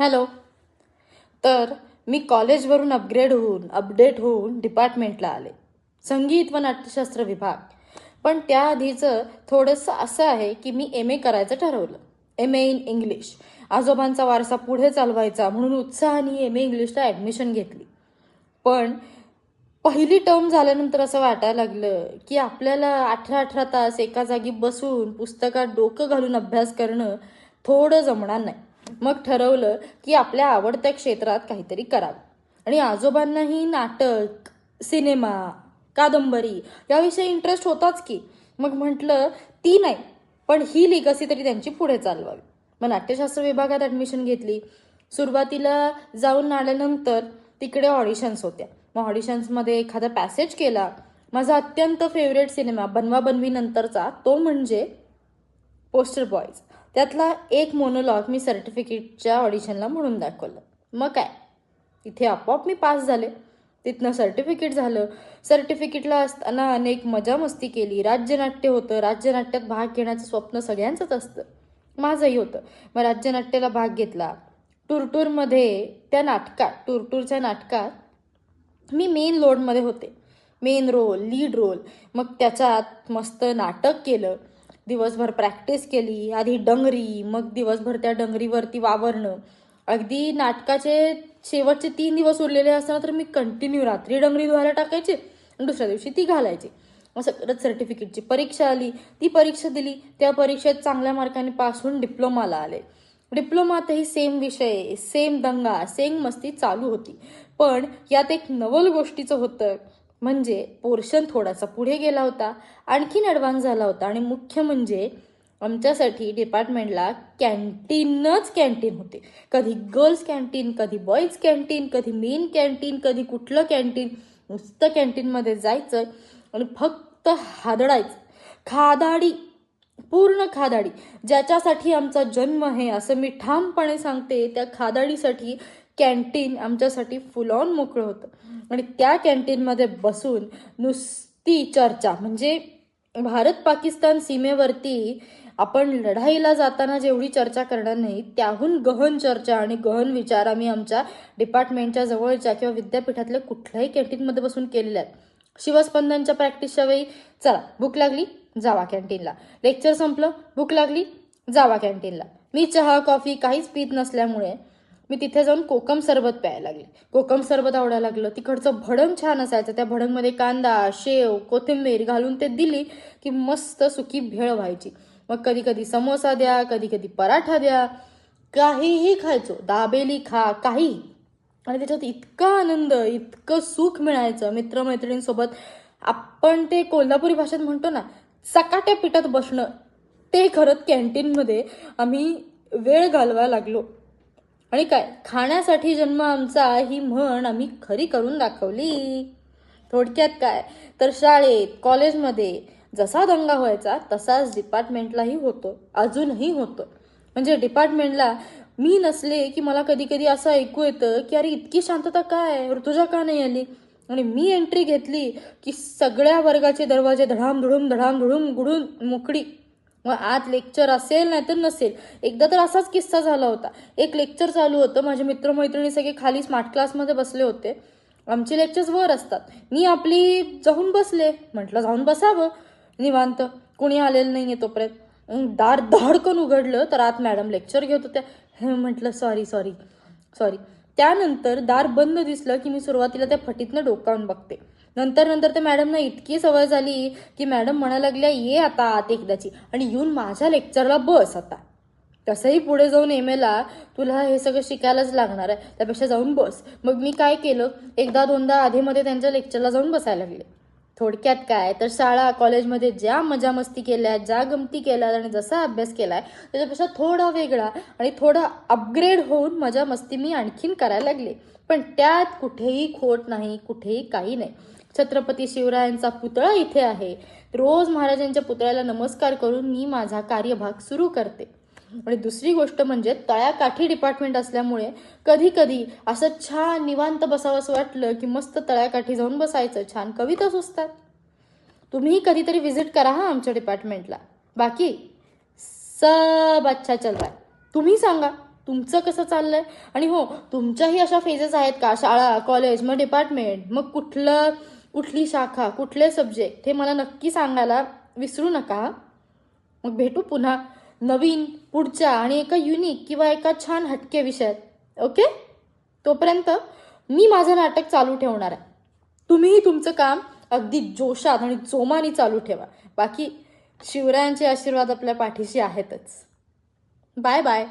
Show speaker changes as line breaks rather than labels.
Hello. तर मी कॉलेजवरून upgrade होऊन अपडेट होऊन डिपार्टमेंटला आले. संगीत व नाट्यशास्त्र विभाग. पण त्याआधीचं थोडंसं असं आहे की मी एम ए करायचं ठरवलं. एम ए इन इंग्लिश आजोबांचा वारसा पुढे चालवायचा म्हणून उत्साहाने एम ए इंग्लिशला ॲडमिशन घेतली. पण पहिली टर्म झाल्यानंतर असं वाटायला लागलं की आपल्याला अठरा अठरा तास एका जागी बसून पुस्तकात डोकं घालून अभ्यास करणं थोडं जमणार नाही. मग ठरवलं की आपल्या आवडत्या क्षेत्रात काहीतरी करावं. आणि आजोबांनाही नाटक सिनेमा कादंबरी याविषयी इंटरेस्ट होताच की. मग म्हटलं ती नाही पण ही लिगसी तरी त्यांची पुढे चालवावी. मग नाट्यशास्त्र विभागात ॲडमिशन घेतली. सुरुवातीला जाऊन आल्यानंतर तिकडे ऑडिशन्स होत्या. मग ऑडिशन्समध्ये एखादा पॅसेज केला. माझा अत्यंत फेवरेट सिनेमा बनवा बनवीनंतरचा तो म्हणजे पोस्टर बॉयज त्यातला एक मोनोलॉग मी सर्टिफिकेटच्या ऑडिशनला म्हणून दाखवलं. मग काय? इथे आपोआप मी पास झाले. तिथनं सर्टिफिकेट झालं. सर्टिफिकेटला असताना अनेक मजा मस्ती केली. राज्यनाट्य होतं. राज्यनाट्यात भाग घेण्याचं स्वप्न सगळ्यांचंच असतं. माझंही होतं. मग राज्यनाट्याला भाग घेतला. टूरटूरमध्ये त्या नाटकात टूरटूरच्या नाटकात मी मेन लोडमध्ये होते. मेन रोल लीड रोल मग त्याच्यात मस्त नाटक केलं. दिवसभर प्रॅक्टिस केली आधी डंगरी मग दिवसभर त्या डंगरीवरती वावरणं. अगदी नाटकाचे शेवटचे तीन दिवस उरलेले असताना तर मी कंटिन्यू रात्री डंगरी धुवायला टाकायचे आणि दुसऱ्या दिवशी ती घालायची. मग सगळंच सर्टिफिकेटची परीक्षा आली. ती परीक्षा दिली. त्या परीक्षेत चांगल्या मार्काने पास होऊन डिप्लोमाला आले. डिप्लोमातही सेम विषय सेम दंगा सेम मस्ती चालू होती. पण यात एक नवल गोष्टीचं होतं. म्हणजे पोर्शन थोडासा पुढे गेला होता आणखीन ॲडव्हान्स झाला होता. आणि मुख्य म्हणजे आमच्यासाठी डिपार्टमेंटला कॅन्टीनच कॅन्टीन होते. कधी गर्ल्स कॅन्टीन कधी बॉईज कॅन्टीन कधी मेन कॅन्टीन कधी कुठलं कॅन्टीन नुसतं कॅन्टीनमध्ये जायचं आणि फक्त हादडायचं. खादाडी पूर्ण खादाडी. ज्याच्यासाठी आमचा जन्म आहे असं मी ठामपणे सांगते त्या खादाडीसाठी कॅन्टीन आमच्यासाठी फुल ऑन मोकळं होतं. आणि त्या कॅन्टीनमध्ये बसून नुसती चर्चा म्हणजे भारत पाकिस्तान सीमेवरती आपण लढाईला जाताना जेवढी चर्चा करणार नाही त्याहून गहन चर्चा आणि गहन विचार आम्ही आमच्या डिपार्टमेंटच्या जवळच्या किंवा विद्यापीठातल्या कुठल्याही कॅन्टीनमध्ये बसून केलेल्या आहेत. शिवस्पंदनच्या प्रॅक्टिसच्या वेळी चला भूक लागली जावा कॅन्टीनला लेक्चर संपलं भूक लागली जावा कॅन्टीनला मी चहा कॉफी काहीच पीत नसल्यामुळे मी तिथे जाऊन कोकम सरबत प्यायला लागले. कोकम सरबत आवडायला लागलं. तिकडचं भडंग छान असायचं. त्या भडंगमध्ये कांदा शेव कोथिंबीर घालून ते दिली की मस्त सुकी भेळ व्हायची. मग कधी कधी समोसा द्या कधी कधी पराठा द्या. काहीही खायचो. दाबेली खा काही आणि त्याच्यात इतका आनंद इतकं सुख मिळायचं मित्रमैत्रिणींसोबत. आपण ते कोल्हापुरी भाषेत म्हणतो ना चकाट्या पिठात बसणं ते खरंच कॅन्टीनमध्ये आम्ही वेळ घालवायला लागलो. आणि काय खाण्यासाठी जन्म आमचा ही म्हण आम्ही खरी करून दाखवली. थोडक्यात काय तर शाळेत कॉलेजमध्ये जसा दंगा व्हायचा तसाच डिपार्टमेंटलाही होतो अजूनही होतो. म्हणजे डिपार्टमेंटला मी नसले की मला कधी कधी असं ऐकू येतं की अरे इतकी शांतता काय? ऋतुजा का नाही आली? आणि मी एंट्री घेतली की सगळ्या वर्गाचे दरवाजे धडाम धुडूम धडाम धुडूम गुडून मोकळी. मग आत लेक्चर असेल नाही तर नसेल. एकदा तर असाच किस्सा झाला होता. एक लेक्चर चालू होतं. माझे मित्रमैत्रिणी सगळे खाली स्मार्ट क्लासमध्ये बसले होते. आमचे लेक्चर्स वर असतात. मी आपली जाऊन बसले. म्हटलं जाऊन बसावं. निवांत. कुणी आलेलं नाही आहे तोपर्यंत दार धाडकन उघडलं तर आत मॅडम लेक्चर घेत होत्या. हे म्हटलं सॉरी सॉरी सॉरी त्यानंतर दार बंद दिसलं की मी सुरुवातीला त्या फटीतनं डोकावून बघते. नंतर नंतर ते मॅडमना इतकी सवय झाली की मॅडम म्हणायला लागल्या ये आता आत एकदाची आणि येऊन माझ्या लेक्चरला बस आता. तसंही पुढे जाऊन एम एला तुला हे सगळं शिकायलाच लागणार आहे त्यापेक्षा जाऊन बस. मग मी काय केलं? एकदा दोनदा आधीमध्ये त्यांच्या लेक्चरला जाऊन बसायला लागले. थोडक्यात काय? तर शाळा कॉलेजमध्ये ज्या मजा मस्ती केल्या ज्या गमती केल्या आणि जसा अभ्यास केलाय त्याच्यापेक्षा थोडा वेगळा आणि थोडा अपग्रेड होऊन मजा मस्ती मी आणखीन करायला लागले. पण त्यात कुठेही खोट नाही कुठेही काही नाही. छत्रपती शिवरायांचा पुतळा इथे आहे. रोज महाराजांच्या पुतळ्याला नमस्कार करून मी माझा कार्यभाग सुरू करते. आणि दुसरी गोष्ट म्हणजे तळ्याकाठी डिपार्टमेंट असल्यामुळे कधी कधी असं छान निवांत बसावंसं वाटलं की मस्त तळ्याकाठी जाऊन बसायचं. छान कविता सुचतात. तुम्ही कधीतरी व्हिजिट करा हा आमच्या डिपार्टमेंटला बाकी? सब अच्छा चल रहा तुम्ही सांगा तुमचं कसं चाललंय? आणि हो तुमच्याही अशा फेजेस आहेत का? शाळा कॉलेज मग डिपार्टमेंट मग कुठलं कुठली शाखा कुठले सब्जेक्ट हे मला नक्की सांगायला विसरू नका. मग भेटू पुन्हा नवीन पुढच्या आणि एका युनिक किंवा एका छान हटके विषयात. ओके तोपर्यंत मी माझं नाटक चालू ठेवणार आहे. तुम्हीही तुमचं काम अगदी जोशात आणि जोमाने चालू ठेवा. बाकी शिवरायांचे आशीर्वाद आपल्या पाठीशी आहेतच. Bye bye